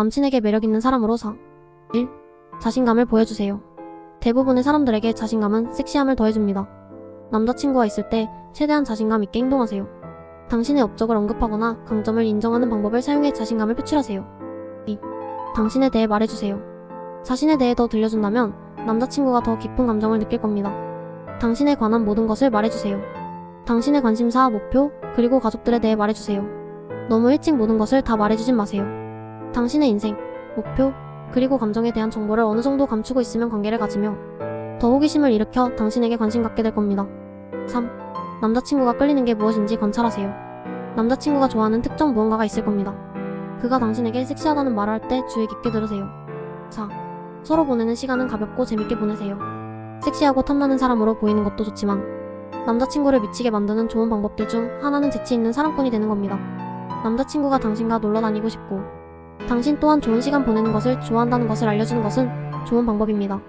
남친에게 매력 있는 사람으로 사. 1. 자신감을 보여주세요. 대부분의 사람들에게 자신감은 섹시함을 더해줍니다. 남자친구와 있을 때 최대한 자신감 있게 행동하세요. 당신의 업적을 언급하거나 강점을 인정하는 방법을 사용해 자신감을 표출하세요. 2. 당신에 대해 말해주세요. 자신에 대해 더 들려준다면 남자친구가 더 깊은 감정을 느낄 겁니다. 당신에 관한 모든 것을 말해주세요. 당신의 관심사, 목표, 그리고 가족들에 대해 말해주세요. 너무 일찍 모든 것을 다 말해주진 마세요. 당신의 인생, 목표, 그리고 감정에 대한 정보를 어느 정도 감추고 있으면 관계를 가지며 더 호기심을 일으켜 당신에게 관심 갖게 될 겁니다. 3. 남자친구가 끌리는 게 무엇인지 관찰하세요. 남자친구가 좋아하는 특정 무언가가 있을 겁니다. 그가 당신에게 섹시하다는 말을 할 때 주의 깊게 들으세요. 4. 서로 보내는 시간은 가볍고 재밌게 보내세요. 섹시하고 탐나는 사람으로 보이는 것도 좋지만 남자친구를 미치게 만드는 좋은 방법들 중 하나는 재치 있는 사랑꾼이 되는 겁니다. 남자친구가 당신과 놀러 다니고 싶고 당신 또한 좋은 시간 보내는 것을 좋아한다는 것을 알려주는 것은 좋은 방법입니다.